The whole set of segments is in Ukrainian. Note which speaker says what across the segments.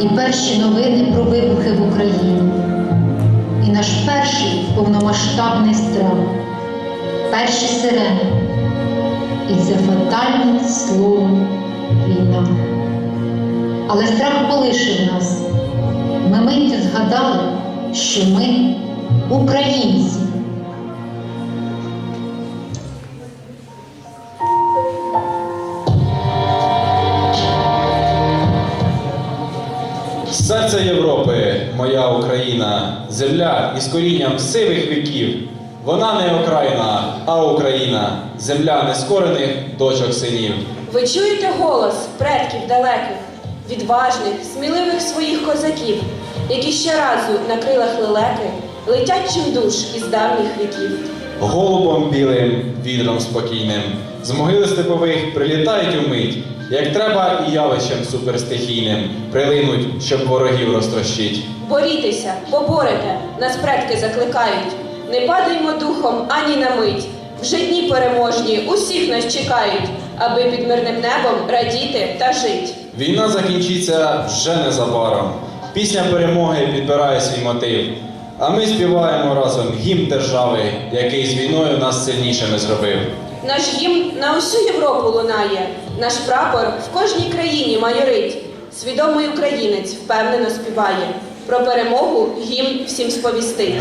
Speaker 1: і перші новини про вибухи в Україні. І наш перший повномасштабний страх, перші сирени, і це фатальне слово війна. Але страх полишив нас. Ми миттю згадали, що ми українці.
Speaker 2: Серце Європи, моя Україна, земля із корінням сивих віків. Вона не окраїна, а Україна, земля нескорених дочок синів.
Speaker 3: Ви чуєте голос предків далеких, відважних, сміливих своїх козаків, які щоразу на крилах лелеки летять чимдуж із давніх віків.
Speaker 2: Голубом білим, вітром спокійним, з могили степових прилітають умить, як треба і явищем суперстихійним прилинуть, щоб ворогів розтрощить.
Speaker 3: Борітеся, поборете, нас предки закликають. Не падаймо духом ані на мить. Вже дні переможні, усіх нас чекають, аби під мирним небом радіти та жить.
Speaker 2: Війна закінчиться вже незабаром. Пісня перемоги підбирає свій мотив. А ми співаємо разом гімн держави, який з війною нас сильнішими зробив.
Speaker 3: Наш гімн на усю Європу лунає, наш прапор в кожній країні майорить. Свідомий українець впевнено співає. Про перемогу гімн всім сповістить.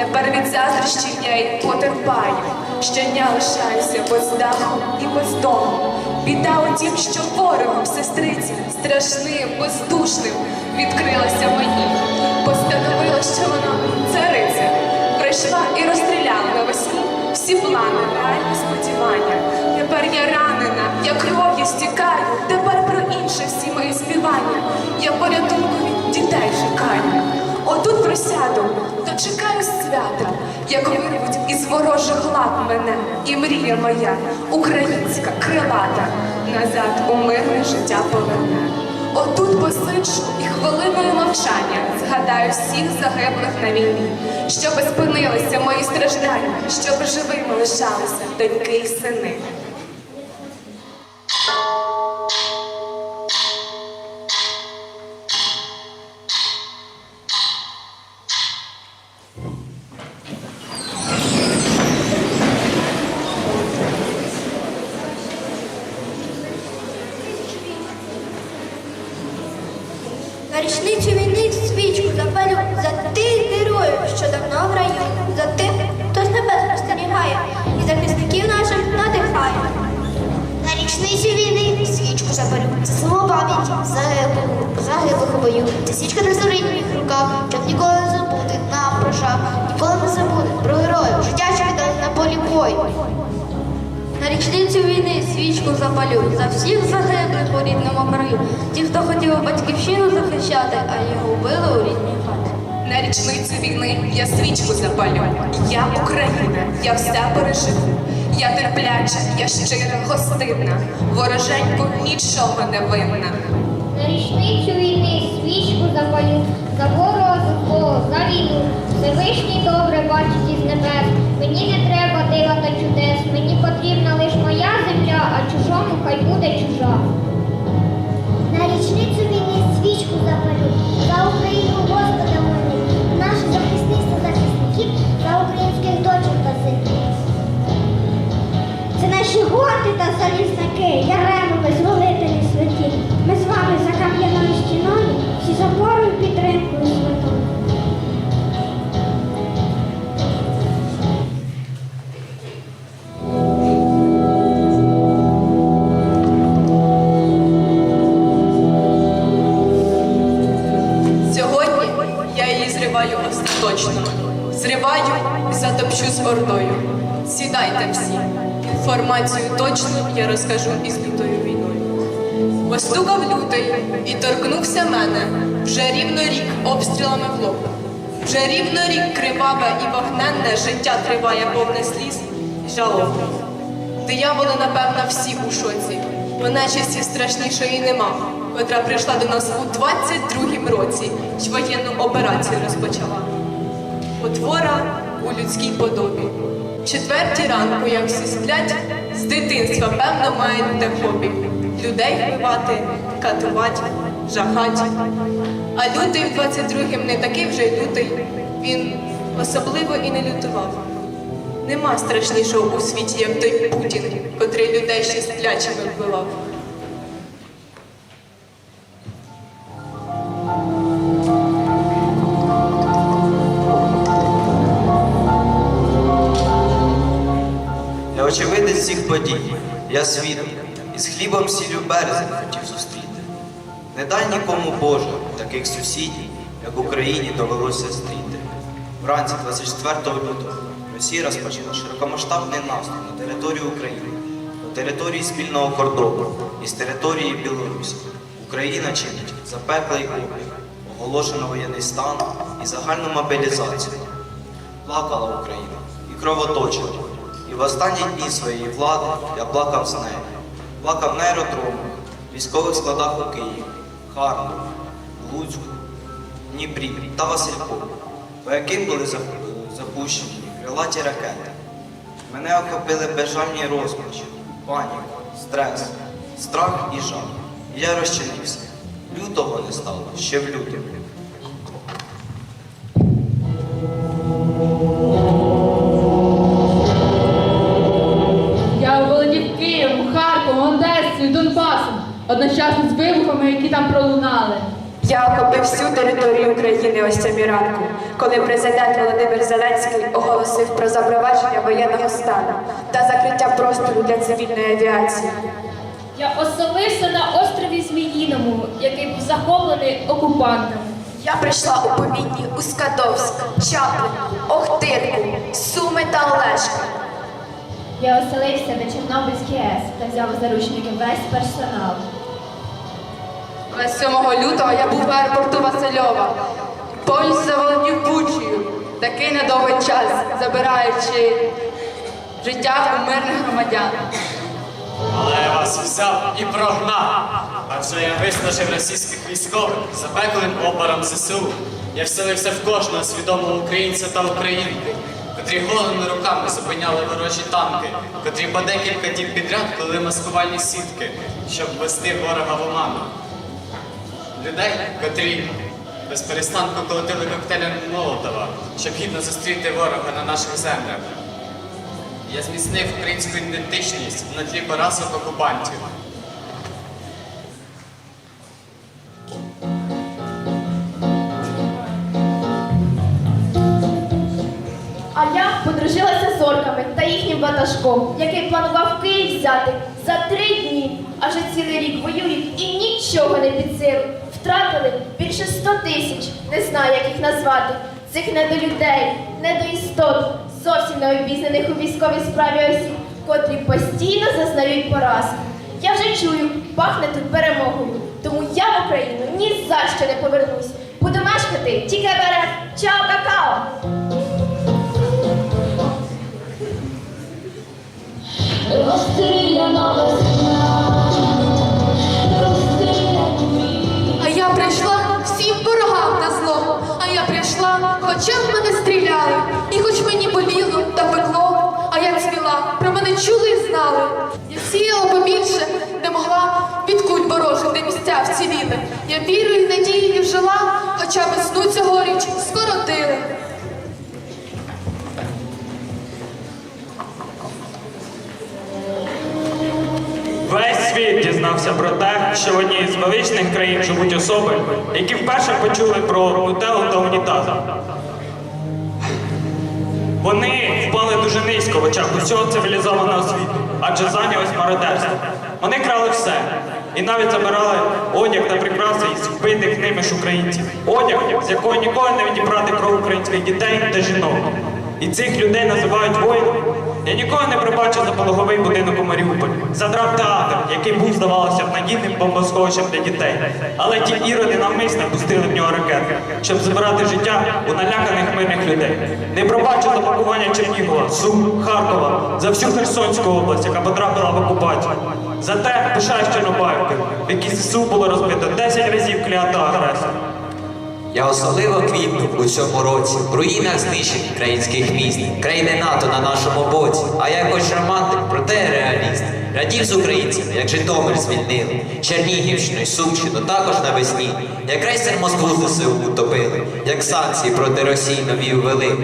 Speaker 4: Тепер від заздрощів я й потерпаю. Щодня лишаюся без даху і без дому. Біда у тім, що ворогом сестриці страшним, бездушним відкрилася мені. Постановила, що вона цариця. Прийшла і розстріляла навесні всі плани, реальні сподівання. Тепер я ранена, я кров'ю стікаю. Тепер про інше всі мої співання. Я порятунку від дітей шукаю. Отут присяду, дочекаю свята, як вирвуть із ворожих лап мене, і мрія моя, українська, крилата, назад у мирне життя поверне. Отут посиджу і хвилиною мовчання згадаю всіх загиблих на війні, щоби спинилися мої страждання, щоб живими лишалися доньки і сини.
Speaker 5: Не зорить в їх руках, щоб ніколи не забути нам про шах, ніколи не забути про героїв, життя, що віддали на полі бою. На річницю війни свічку запалю за всіх загиблих у рідному краю. Ті, хто хотів батьківщину захищати, а його вбили у рідній хаті.
Speaker 4: На річницю війни я свічку запалю. Я Україна, я все переживу. Я терпляча, я щира, гостинна. Вороженьку нічого не винна.
Speaker 5: На річницю війни свічку запалю за злого, за війну. Всевишній добре бачить із небес. Мені не треба дива та чудес. Мені потрібна лиш моя земля, а чужому хай буде чужа. На річницю війни свічку запалю за Україну
Speaker 6: Точну я розкажу із лютою війною. Постукав лютий і торкнувся мене вже рівно рік обстрілами в лоб. Вже рівно рік криваве і вогненне життя триває повне сліз і жалоб. Дияволи, напевно, всі у шоці, бо нечисті страшнішої нема, котра прийшла до нас у 22-м році, й воєнну операцію розпочала. Потвора у людській подобі. Четвертій ранку, як всі сплять, з дитинства, певно, маєте хобі. Людей вбивати, катувати, жахати. А лютий в 22-м не такий вже й лютий, він особливо і не лютував. Нема страшнішого у світі, як той Путін, котрий людей ще сплячими вбивав.
Speaker 7: Очевидець цих подій, я свідок, із хлібом сіллю березень хотів зустріти. Не дай нікому Боже таких сусідів, як Україні довелося зустріти. Вранці 24 лютого Росія розпочала широкомасштабний наступ на територію України, на території спільного кордону і з території Білорусі. Україна чинить запеклий опір, оголошено воєнний стан і загальну мобілізацію. Плакала Україна і кровоточила. І в останні дні своєї влади я плакав з нею. Плакав на аеродромах, військових складах у Києві, Харкові, Луцьку, Дніпрі та Василькові, по яким були запущені крилаті ракети. Мене охопили безжальні розпачі, паніка, стрес, страх і жах. І я розчинився. Лютого не стало ще в лютому.
Speaker 8: Одесою, Донбасом, одночасно з вибухами, які там пролунали.
Speaker 4: Я охопив всю територію України ось цьому ранку, коли президент Володимир Зеленський оголосив про запровадження воєнного стану та закриття простору для цивільної авіації.
Speaker 9: Я оселився на острові Зміїному, який був захоплений окупантами.
Speaker 6: Я прийшла у Повітні, у Скадовськ, Чаплин, Охтирку, Суми та Олешка.
Speaker 9: Я оселився на Чорнобильській АЕС та взяв у заручники весь персонал.
Speaker 8: 27 лютого я був в аеропорту Васильова. Повністю заволодів Бучею. Такий недовгий час, забираючи життя у мирних громадян.
Speaker 10: Але я вас взяв і прогнав. Адже я виснажив російських військових запеклим опором ЗСУ. Я вселився в кожного свідомого українця та українки, котрі голими руками зупиняли ворожі танки, котрі по декілька діб підряд плели маскувальні сітки, щоб ввести ворога в оману. Людей, котрі без перестанку колотили коктейлями Молотова, щоб гідно зустріти ворога на наших землях. Я зміцнив українську ідентичність на тлі поразок окупантів.
Speaker 9: Їхнім який планував Київ взяти за три дні. Аже цілий рік воюють і нічого не під силу. Втратили більше ста тисяч, не знаю, як їх назвати. Цих недолюдей, недоістот, зовсім не обізнаних у військовій справі осіб, котрі постійно зазнають поразки. Я вже чую, пахне тут перемогою. Тому я в Україну ні за що не повернусь. Буду мешкати тільки бере. Чао, какао!
Speaker 6: А я прийшла всім ворогам на зло. А я прийшла, хоча в мене стріляли, і хоч мені боліло та пекло, а я цвіла, про мене чули і знали. Я сіяла побільше, не могла від куль ворожих, де місця вціліли. Я вірою і надією жила, хоча весну цьогоріч скоротили.
Speaker 11: Дізнався про те, що в одній з величних країн живуть особи, які вперше почули про нутеллу та унітаз. Вони впали дуже низько в очах усього цивілізованого світу, адже зайнялись мародерством. Вони крали все і навіть забирали одяг та прикраси із вбитих ними ж українців. Одяг, з якого ніколи не відібрати кров українських дітей та жінок. І цих людей називають воїнами. Я ніколи не пробачив за пологовий будинок у Маріуполі, за драмтеатр, який був, здавалося, б, надійним бомбосховищем для дітей. Але ті іроди навмисно пустили в нього ракети, щоб забирати життя у наляканих мирних людей. Не пробачив за пакування Чернігова, Сум, Харкова, за всю Херсонську область, яка потрапила в окупацію. Зате пишаюсь Чорнобаївкою, в якій ЗСУ було розбито 10 разів клята агресора.
Speaker 12: Я особливо квітну у цьому році в руїнах знищень українських міст, країни НАТО на нашому боці. А я хоч романтик, проте реаліст. Радів з українцями, як Житомир звільнили, Чернігівщину і Сумщину також навесні, як рейсер Москву ЗСУ утопили, як санкції проти Росії нові ввели.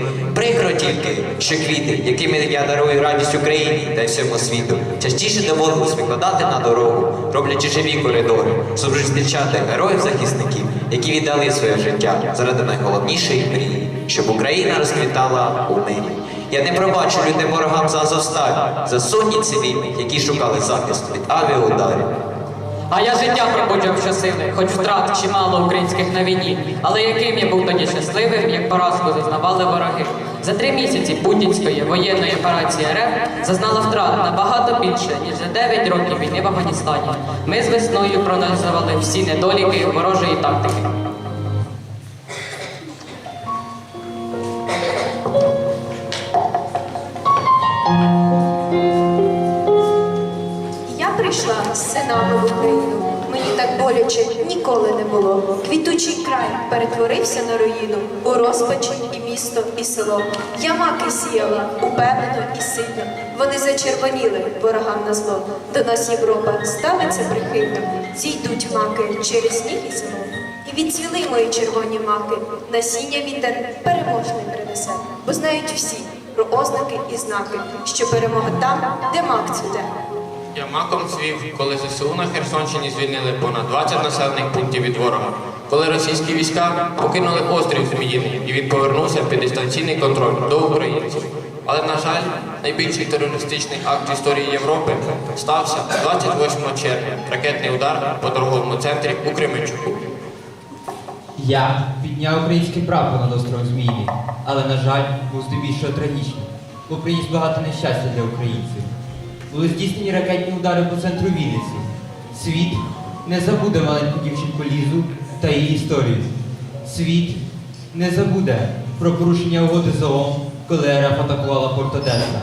Speaker 12: Прикро тільки, що квіти, якими я дарую радість Україні та й всьому світу, частіше доводилось викладати на дорогу, роблячи живі коридори, щоб зустрічати героїв-захисників, які віддали своє життя заради найголовнішої мрії, щоб Україна розквітала у мирі. Я не пробачу людям ворогам за Азовсталь, за сотні цивільних, які шукали захисту від авіаударів.
Speaker 13: А я життя пробуджав щасливе, хоч втрат чимало українських на війні. Але яким я був тоді щасливим, як поразку зазнавали вороги. За три місяці путінської воєнної операції РФ зазнала втрат набагато більше, ніж за 9 років війни в Афганістані. Ми з весною проаналізували всі недоліки ворожої тактики.
Speaker 6: Так ніколи не було. Квітучий край перетворився на руїну у розпачі і місто, і село. Я маки сіяла упевнено і сильно. Вони зачервоніли ворогам на зло. До нас Європа ставиться прихильно. Зійдуть маки через сніг і зиму. І відцвіли мої червоні маки. Насіння вітер переможний принесе, бо знають всі про ознаки і знаки, що перемога там, де мак цвіте.
Speaker 14: Я маком цвів, коли ЗСУ на Херсонщині звільнили понад 20 населених пунктів від ворога. Коли російські війська покинули острів Зміїний і він повернувся під дистанційний контроль до українців. Але, на жаль, найбільший терористичний акт в історії Європи стався 28 червня. Ракетний удар по торговому центрі у Кременчуку.
Speaker 15: Я підняв український прапор над островом Зміїний, але, на жаль, був здебільшого трагічним, бо приніс багато нещастя для українців. Були здійснені ракетні удари по центру Вінниці. Світ не забуде маленьку дівчинку Лізу та її історію. Світ не забуде про порушення угоди з ООН, коли РФ атакувала Порт Одеса.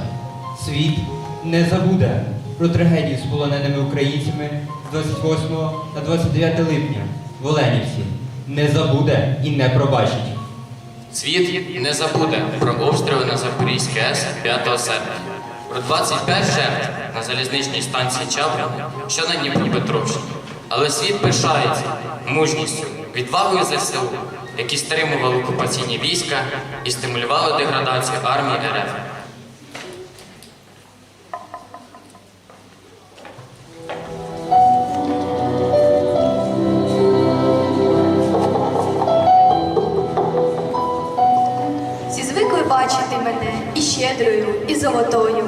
Speaker 15: Світ не забуде про трагедію з полоненими українцями з 28 та 29 липня в Оленівці. Не забуде і не пробачить.
Speaker 14: Світ не забуде про обстріли на Запорізькій АЕС 5 серпня. Про 25 жертв на залізничній станції Чаплин, що на Дніпропетровщині. Але світ пишається мужністю, відвагою ЗСУ, які стримували окупаційні війська і стимулювали деградацію армії РФ.
Speaker 4: Щедрою, і золотою.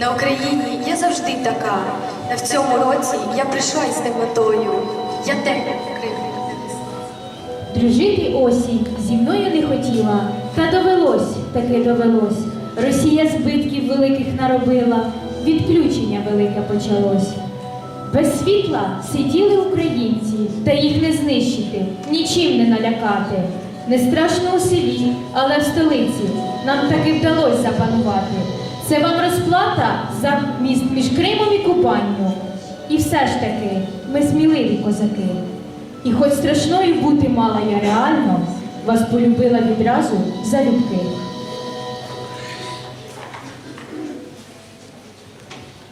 Speaker 4: На Україні я завжди така. А в цьому році я прийшла із темнотою. Я темно
Speaker 16: Дружити осінь зі мною не хотіла, та довелось, таки довелось. Росія збитків великих наробила, відключення велике почалось. Без світла сиділи українці, та їх не знищити, нічим не налякати. Не страшно у селі, але в столиці нам таки вдалося запанувати. Це вам розплата за міст між Кримом і Кубанню. І все ж таки, ми сміливі козаки. І хоч страшною бути мала я реально, вас полюбила відразу залюбки.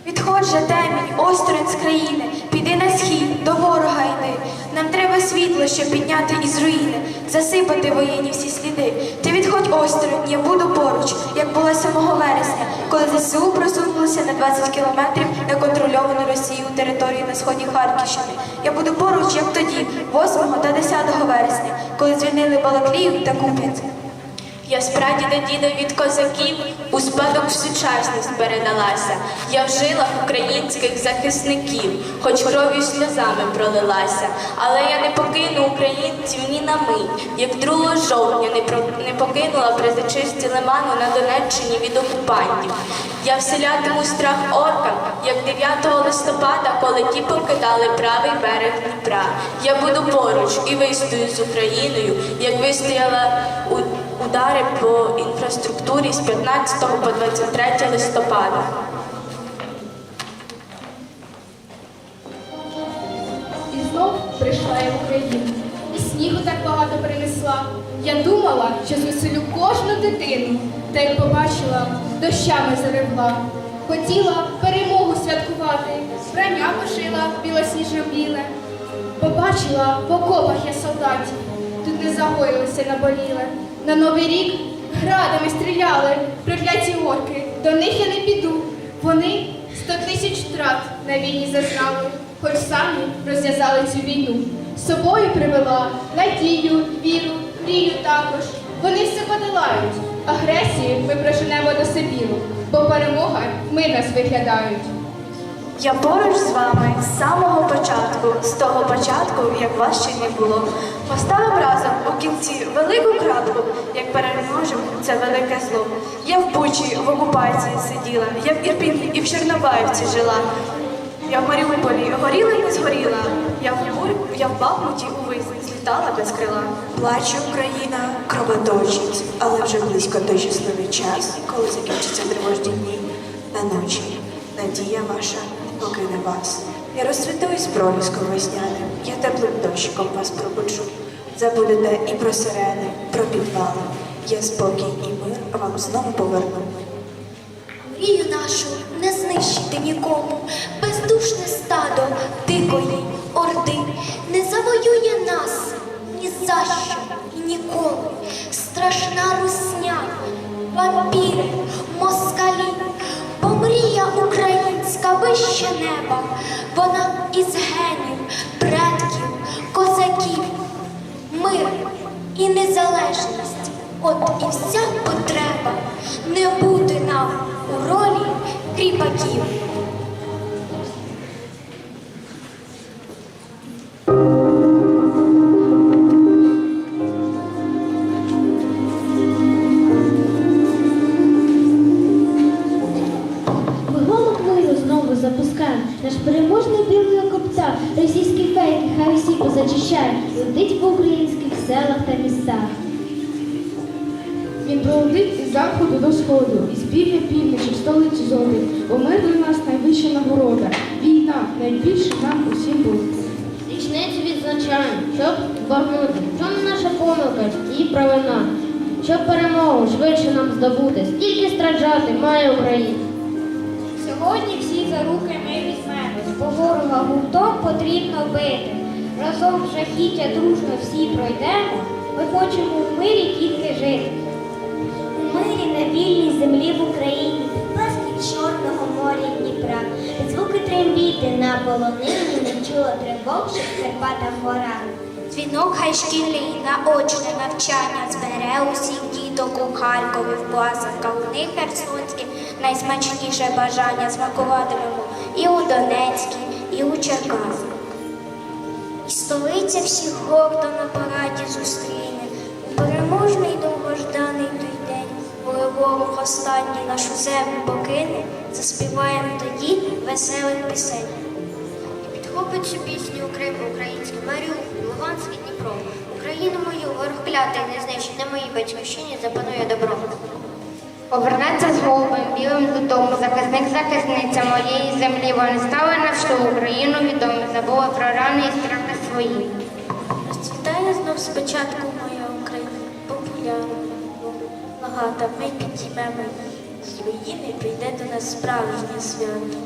Speaker 4: Відходь же темінь, осторонь з країни, піди на схід, до ворога йди. Нам треба світло, щоб підняти із руїни, засипати воєнні всі сліди. Ти відходь осторонь, я буду поруч, як було 7 вересня, коли ЗСУ просунулися на 20 кілометрів на контрольовану Росію території на сході Харківщини. Я буду поруч, як тоді, 8 та 10 вересня, коли звільнили Балаклію та Куп'янськ. Я з прадіда діда від козаків у спадок в сучасність передалася. Я в жилах українських захисників, хоч кров'ю сльозами пролилася. Але я не покину українців ні на мить, як 2 жовтня не, про- не покинула при зачисті лиману на Донеччині від окупантів. Я вселятиму страх оркам, як 9 листопада, коли ті покидали правий берег Дніпра. Я буду поруч і вистою з Україною, як вистояла у удари по інфраструктурі з 15 по 23 листопада.
Speaker 17: І знов прийшла я в Україну. І снігу так багато принесла. Я думала, що звеселю кожну дитину, та як побачила, дощами заревла. Хотіла перемогу святкувати, прання пошила білосніжно-біле. Побачила в окопах я солдатів, тут не загоїлися наболіле. На новий рік градами стріляли, прокляті орки, до них я не піду. Вони сто тисяч втрат на війні зазнали, хоч самі розв'язали цю війну. З собою привела надію, віру, мрію також. Вони все подолають. Агресію ми проженемо до Сибіру, бо перемога ми нас виглядають.
Speaker 4: Я поруч з вами з самого початку, з того початку, як вас ще не було. Поставив разом у кінці велику крапку, як переможемо це велике зло. Я в Бучі в окупації сиділа, я в Ірпіні і в Чорнобаївці жила. Я в Маріуполі горіла і не згоріла. Я в Бур, я в Бахмуті у висні злітала без крила.
Speaker 18: Плаче Україна, кровоточить, але вже близько той щасливий час, коли закінчаться тривожні дні на ночі. Надія ваша покине вас. Я розцвітую з проліском весняним, я теплим дощиком вас пробуджу. Забудете і про сирени, про підвали. Я спокій і мир вам знову поверну.
Speaker 19: Мрію нашу не знищити нікому, бездушне стадо дикої орди не завоює нас ні за що і ніколи. Страшна русня, вампіри, москалі, вище неба, вона із генів, предків, козаків, мир і незалежність. От і вся потреба не бути нам у ролі кріпаків.
Speaker 5: Хай усі. Летить по українських селах та містах.
Speaker 17: Він пролетить із заходу до сходу, із півдня півночі в столиці зорі. Бо ми для нас найвища нагорода. Війна найбільше нам усім буде.
Speaker 5: Річницю відзначаємо, щоб збагнути. В чому наша помилка і провина? Щоб перемогу швидше нам здобути. Скільки страждати має Україна?
Speaker 19: Сьогодні всі за руки ми візьмемось, бо ворога гуртом потрібно бити. Разом жахіття дружно всі пройдемо. Ми хочемо в мирі тільки жити. У мирі на вільній землі в Україні, під Чорного моря Дніпра, звуки трембіти на полонині не чула тривог, що в Карпатах гора. Дзвінок хай шкільний наочне навчання збере усіх діток у Харкові в класах кавуни херсонські, найсмачніше бажання смакуватимемо і у Донецькій, і у Черкасах. І столиця всіх гордо на параді зустріне, у переможний довгожданий той день, коли ворог останній нашу землю покине, заспіваємо тоді веселих пісень. Підхопить цю пісню Крим український Маріуполь, Луганськ і Дніпро. Україну мою ворог клятий не знищить, на моїй батьківщині запанує добро.
Speaker 20: Повернеться з голубим білим додому, захисник захисниця моєї землі. Вони стали на всю Україну відомі, забули про рани і свої.
Speaker 19: Розцвітає знов спочатку моя Україна, популярна, багата, ми підіймемо з руїни прийде до нас справжнє свято.